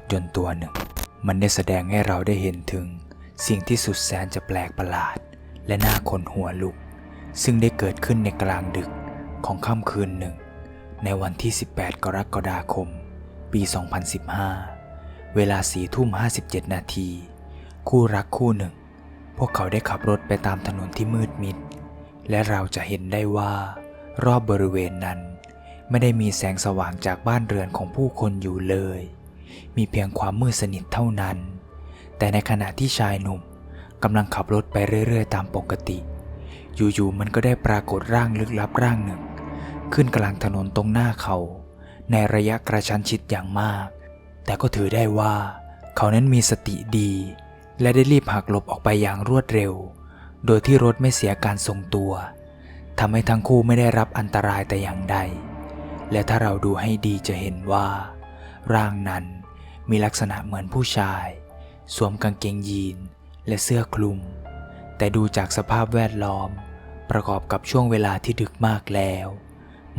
ถยนต์ตัวหนึ่ง มันได้แสดงให้เราได้เห็นถึง สิ่งที่สุดแสนจะแปลกประหลาด และน่าขนหัวลุก ซึ่งได้เกิดขึ้นในกลางดึกของค่ำคืนหนึ่ง ในวันที่ 18 กรกฎาคม ปี 2015 เวลา4ทุ่ม 57 นาที คู่รักคู่หนึ่ง พวกเขาได้ขับรถไปตามถนนที่มืดมิด และเราจะเห็นได้ว่ารอบบริเวณนั้น ไม่ได้มีแสงสว่างจากบ้านเรือนของผู้คนอยู่เลย มีเพียงความมืดสนิทเท่านั้น แต่ในขณะที่ชายหนุ่มกำลังขับรถไปเรื่อยๆ ตามปกติ อยู่ๆมันก็ได้ปรากฏร่างลึกลับร่างหนึ่ง ขึ้นกลางถนนตรงหน้าเขา ในระยะกระชั้นชิดอย่างมาก แต่ก็ถือได้ว่า เขานั้นมีสติดี และได้รีบหักหลบออกไปอย่างรวดเร็ว โดยที่รถไม่เสียการทรงตัวทำให้ทั้งคู่ไม่ได้รับอันตรายแต่อย่างใด และถ้าเราดูให้ดีจะเห็นว่า ร่างนั้น มีลักษณะเหมือนผู้ชาย สวมกางเกงยีนและเสื้อคลุม แต่ดูจากสภาพแวดล้อม ประกอบกับช่วงเวลาที่ดึกมากแล้ว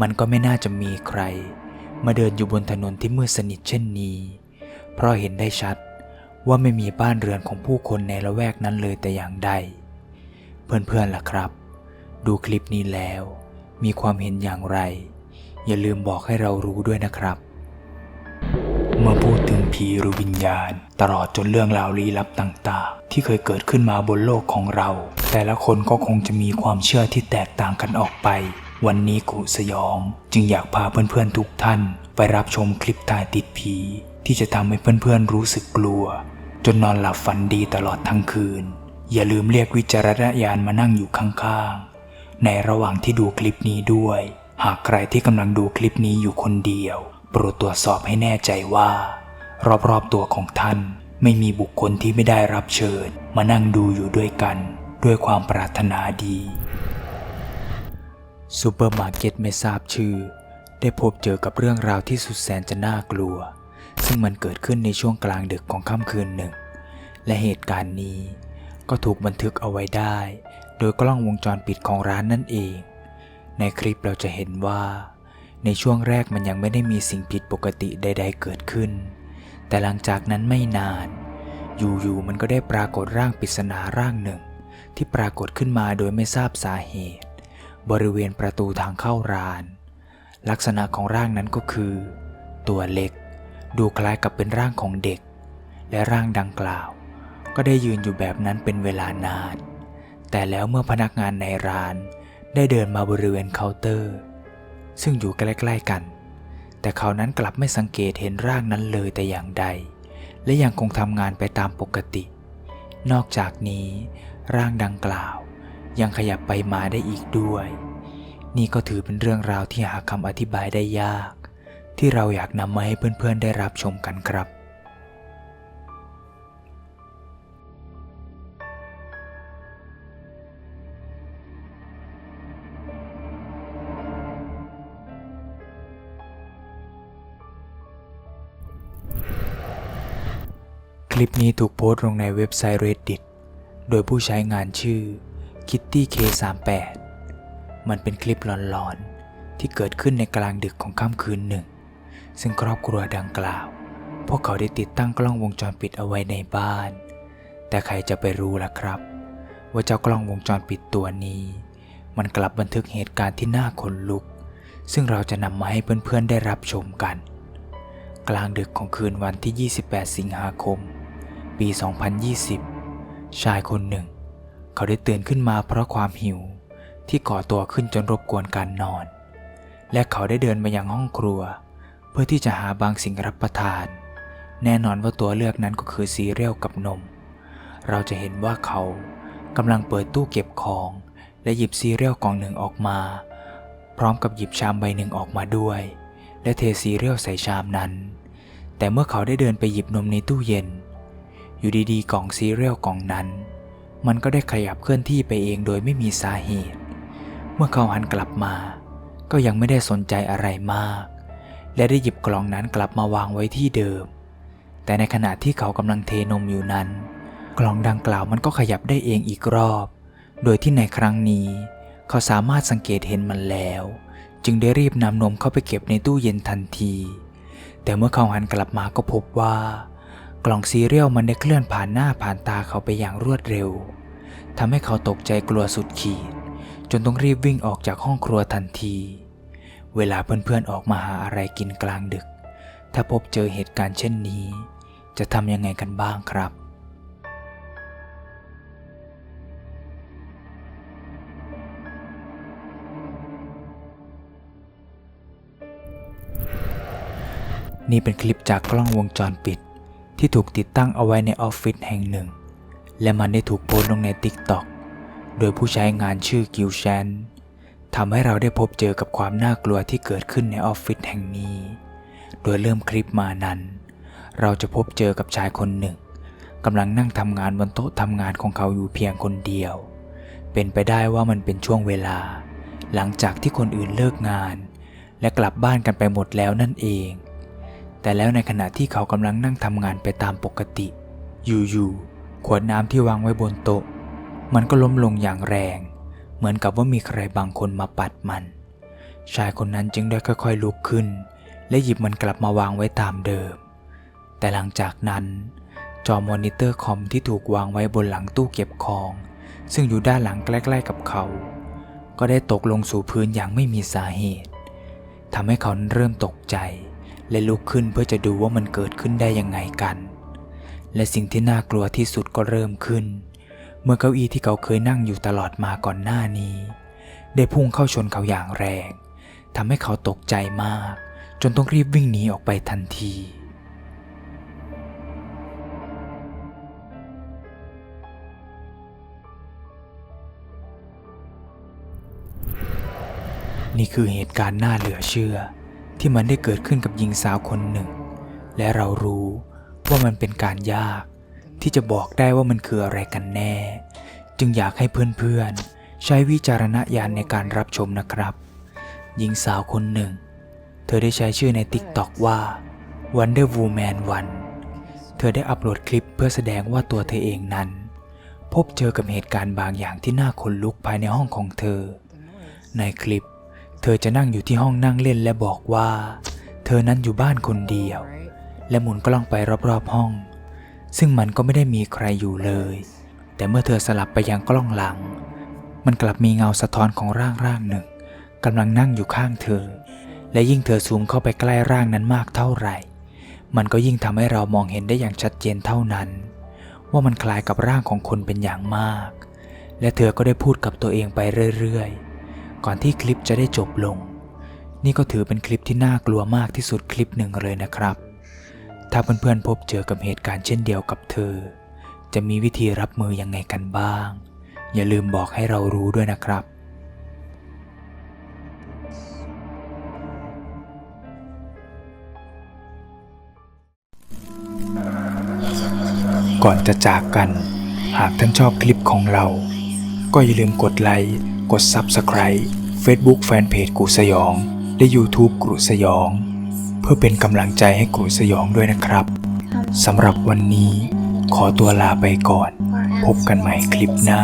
มันก็ไม่น่าจะมีใคร มาเดินอยู่บนถนนที่มืดสนิทเช่นนี้ เพราะเห็นได้ชัดว่าไม่มีบ้านเรือนของผู้คนในละแวกนั้นเลยแต่อย่างใด เพื่อนๆล่ะครับ ดูคลิปนี้แล้ว มีความเห็นอย่างไร อย่าลืมบอกให้เรารู้ด้วยนะครับ เมื่อพูด ผีหรือวิญญาณ ตลอดจนเรื่องราวลี้ลับต่างๆ ที่เคยเกิดขึ้นมาบนโลกของเรา แต่ละคนก็คงจะมีความเชื่อที่แตกต่างกันออกไป วันนี้กุสยอง จึงอยากพาเพื่อนๆทุกท่าน ไปรับชมคลิปถ่ายติดผี ที่จะทำให้เพื่อนๆรู้สึกกลัว จนนอนหลับฝันดีตลอดทั้งคืน อย่าลืมเรียกวิจารณญาณมานั่งอยู่ข้างๆ ในระหว่างที่ดูคลิปนี้ด้วย หากใครที่กำลังดูคลิปนี้อยู่คนเดียวโปรดตรวจสอบให้แน่ใจว่า รอบๆตัวของท่านไม่มีบุคคลที่ไม่ได้รับเชิญ มานั่งดูอยู่ด้วยกัน ด้วยความปรารถนาดีซูเปอร์มาร์เก็ตไม่ทราบชื่อ ได้พบเจอกับเรื่องราวที่สุดแสนจะน่ากลัว ซึ่งมันเกิดขึ้นในช่วงกลางดึกของค่ำคืนหนึ่ง และเหตุการณ์นี้ ก็ถูกบันทึกเอาไว้ได้ โดยกล้องวงจรปิดของร้านนั่นเอง ในคลิปเราจะเห็นว่า ในช่วงแรกมันยังไม่ได้มีสิ่งผิดปกติใด ๆ เกิดขึ้น แต่หลังจากนั้นไม่นาน อยู่ๆมันก็ได้ปรากฏร่างปริศนาร่างหนึ่ง ที่ปรากฏขึ้นมาโดยไม่ทราบสาเหตุ บริเวณประตูทางเข้าร้าน ลักษณะของร่างนั้นก็คือ ตัวเล็ก ดูคล้ายกับเป็นร่างของเด็ก และร่างดังกล่าว ก็ได้ยืนอยู่แบบนั้นเป็นเวลานาน แต่แล้วเมื่อพนักงานในร้าน ได้เดินมาบริเวณเคาน์เตอร์ ซึ่งอยู่ใกล้ๆกัน แต่เขานั้นกลับไม่สังเกตเห็นร่างนั้นเลยแต่อย่างใด และยังคงทำงานไปตามปกติ นอกจากนี้ ร่างดังกล่าว ยังขยับไปมาได้อีกด้วย นี่ก็ถือเป็นเรื่องราวที่หาคำอธิบายได้ยาก ที่เราอยากนำมาให้เพื่อนๆได้รับชมกันครับ คลิปนี้ถูกโพสต์ลงในเว็บไซต์ Reddit โดยผู้ใช้งานชื่อ Kitty K38 มันเป็นคลิปหลอนๆ ที่เกิดขึ้นในกลางดึกของค่ำคืนหนึ่ง ซึ่งครอบครัวดังกล่าว พวกเขาได้ติดตั้งกล้องวงจรปิดเอาไว้ในบ้าน แต่ใครจะไปรู้ล่ะครับ ว่าเจ้ากล้องวงจรปิดตัวนี้ มันกลับบันทึกเหตุการณ์ที่น่าขนลุก ซึ่งเราจะนำมาให้เพื่อนๆได้รับชมกันกลางดึกของคืนวันที่ 28 สิงหาคม ปี 2020 ชายคนหนึ่ง เขาได้ตื่นขึ้นมาเพราะความหิวที่ก่อตัวขึ้นจนรบกวนการนอน และเขาได้เดินมายังห้องครัว เพื่อที่จะหาบางสิ่งรับประทาน แน่นอนว่าตัวเลือกนั้นก็คือซีเรียลกับนม เราจะเห็นว่าเขากำลังเปิดตู้เก็บของ และหยิบซีเรียลกล่องหนึ่งออกมา พร้อมกับหยิบชามใบหนึ่งออกมาด้วย และเทซีเรียลใส่ชามนั้น แต่เมื่อเขาได้เดินไปหยิบนมในตู้เย็น อยู่ดีๆ กล่องซีเรียลกล่องนั้น มันก็ได้ขยับเคลื่อนที่ไปเองโดยไม่มีสาเหตุ เมื่อเขาหันกลับมา ก็ยังไม่ได้สนใจอะไรมาก และได้หยิบกล่องนั้นกลับมาวางไว้ที่เดิม แต่ในขณะที่เขากำลังเทนมอยู่นั้น กล่องดังกล่าวมันก็ขยับได้เองอีกรอบ โดยที่ในครั้งนี้ เขาสามารถสังเกตเห็นมันแล้ว จึงได้รีบนำนมเข้าไปเก็บในตู้เย็นทันที แต่เมื่อเขาหันกลับมาก็พบว่า กล่องซีเรียลมันได้เคลื่อนผ่านหน้าผ่านตาเขาไปอย่างรวดเร็วทำให้เขาตกใจกลัวสุดขีด จนต้องรีบวิ่งออกจากห้องครัวทันที เวลาเพื่อนๆออกมาหาอะไรกินกลางดึก ถ้าพบเจอเหตุการณ์เช่นนี้ จะทำยังไงกันบ้างครับนี่เป็นคลิปจากกล้องวงจรปิด ที่ถูกติดตั้งเอาไว้ในออฟฟิศแห่งหนึ่ง และมันได้ถูกโพสต์ลงใน TikTok โดยผู้ใช้งานชื่อกิวแชนทำให้เราได้พบเจอกับความน่ากลัวที่เกิดขึ้นในออฟฟิศแห่งนี้ โดยเริ่มคลิปมานั้น เราจะพบเจอกับชายคนหนึ่งกำลังนั่งทำงานบนโต๊ะทำงานของเขาอยู่เพียงคนเดียว เป็นไปได้ว่ามันเป็นช่วงเวลา หลังจากที่คนอื่นเลิกงาน และกลับบ้านกันไปหมดแล้วนั่นเอง แต่แล้วในขณะที่เขากำลังนั่งทำงานไปตามปกติ อยู่ๆ ขวดน้ำที่วางไว้บนโต๊ะ มันก็ล้มลงอย่างแรง เหมือนกับว่ามีใครบางคนมาปัดมัน ชายคนนั้นจึงได้ค่อยๆลุกขึ้น และหยิบมันกลับมาวางไว้ตามเดิม แต่หลังจากนั้น จอมอนิเตอร์คอมที่ถูกวางไว้บนหลังตู้เก็บของ ซึ่งอยู่ด้านหลังใกล้ๆกับเขา ก็ได้ตกลงสู่พื้นอย่างไม่มีสาเหตุทำให้เขาเริ่มตกใจ และลุกขึ้นเพื่อจะดูว่ามันเกิดขึ้นได้ยังไงกัน และสิ่งที่น่ากลัวที่สุดก็เริ่มขึ้น เมื่อเก้าอี้ที่เขาเคยนั่งอยู่ตลอดมาก่อนหน้านี้ ได้พุ่งเข้าชนเขาอย่างแรงทำให้เขาตกใจมาก จนต้องรีบวิ่งหนีออกไปทันทีนี่คือเหตุการณ์น่าเหลือเชื่อ ที่มันได้เกิดขึ้นกับหญิงสาวคนหนึ่ง และเรารู้ว่ามันเป็นการยาก ที่จะบอกได้ว่ามันคืออะไรกันแน่ จึงอยากให้เพื่อนๆ ใช้วิจารณญาณในการรับชมนะครับ หญิงสาวคนหนึ่ง เธอได้ใช้ชื่อใน TikTok ว่า Wonder Woman 1 เธอได้อัปโหลดคลิปเพื่อแสดงว่าตัวเธอเองนั้น พบเจอกับเหตุการณ์บางอย่างที่น่าขนลุกภายในห้องของเธอ ในคลิป เธอจะนั่งอยู่ที่ห้องนั่งเล่นและบอกว่า เธอนั้นอยู่บ้านคนเดียว และหมุนกล้องไปรอบๆห้อง ซึ่งมันก็ไม่ได้มีใครอยู่เลย แต่เมื่อเธอสลับไปยังกล้องหลัง มันกลับมีเงาสะท้อนของร่างร่างหนึ่งกำลังนั่งอยู่ข้างเธอ และยิ่งเธอซูมเข้าไปใกล้ร่างนั้นมากเท่าไหร่ มันก็ยิ่งทำให้เรามองเห็นได้อย่างชัดเจนเท่านั้น ว่ามันคล้ายกับร่างของคนเป็นอย่างมาก และเธอก็ได้พูดกับตัวเองไปเรื่อยๆ ก่อนที่คลิปจะได้จบลง นี่ก็ถือเป็นคลิปที่น่ากลัวมากที่สุดคลิปหนึ่งเลยนะครับ ถ้าเพื่อนๆพบเจอกับเหตุการณ์เช่นเดียวกับเธอ จะมีวิธีรับมือยังไงกันบ้าง อย่าลืมบอกให้เรารู้ด้วยนะครับก่อนจะจากกัน หากท่านชอบคลิปของเรา ก็อย่าลืมกดไลค์ กด Subscribe Facebook Fanpage กูสยอง และ YouTube กรุสยอง เพื่อเป็นกำลังใจให้กรุสยองด้วยนะครับสำหรับวันนี้ขอตัวลาไปก่อน พบกันใหม่คลิปหน้า